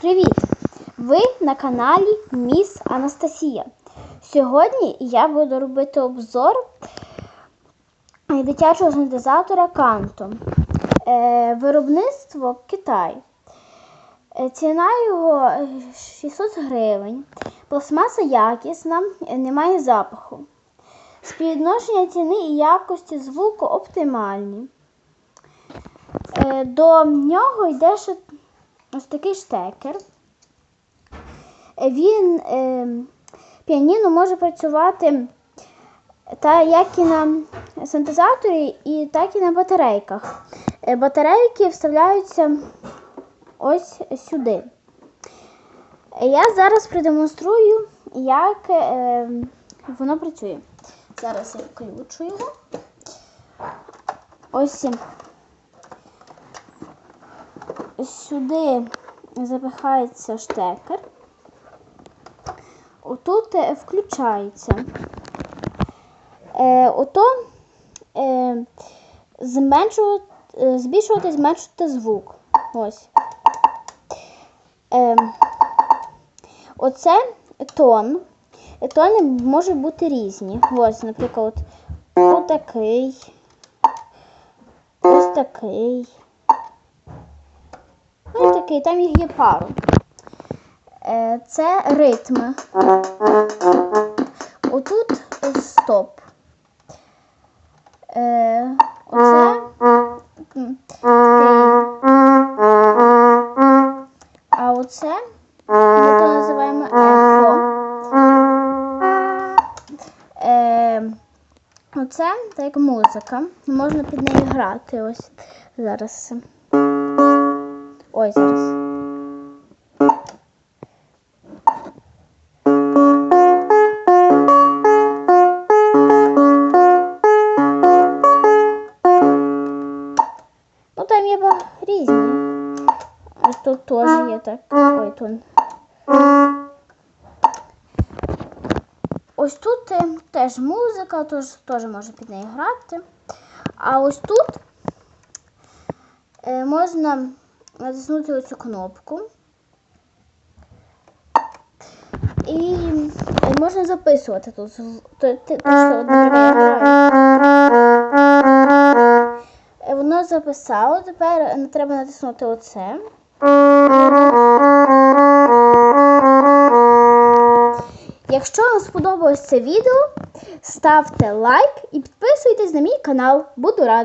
Привіт! Ви на каналі Міс Анастасія. Сьогодні я буду робити обзор е, дитячого синтезатора Канто. Е, Виробництво Китай. Е, Ціна його е, 600 гривень. Пластмаса якісна, немає запаху. Співвідношення ціни і якості звуку оптимальні. До нього йде ще ось такий штекер. Е, Він е, піаніно може працювати та як і на синтезаторі, і так і на батарейках. Е, Батарейки вставляються ось сюди. Е, Я зараз продемонструю, як е, воно працює. Зараз я включу його. Ось сюди запихається штекер. Отут е, включається. Е, ото е, зменшувати, е, збільшувати, зменшувати звук. Ось. Е, оце тон. Тони можуть бути різні. Ось, наприклад, от такий. Ось такий. Ось там їх є пару. Е, Це ритми. Отут стоп. Е, Оце такий. А оце ми то називаємо ехо. Е, Оце так музика. Можна під нею грати. Ось зараз. Ой, зараз. Ну там є різні. Ось тут теж є так. Ось тут е, теж музика, тож теж можна під нею грати. А ось тут е, можна натиснути оцю кнопку. І можна записувати тут. Е, Воно записало, тепер треба натиснути оце. Якщо вам сподобалось це відео, ставте лайк і підписуйтесь на мій канал. Буду рада.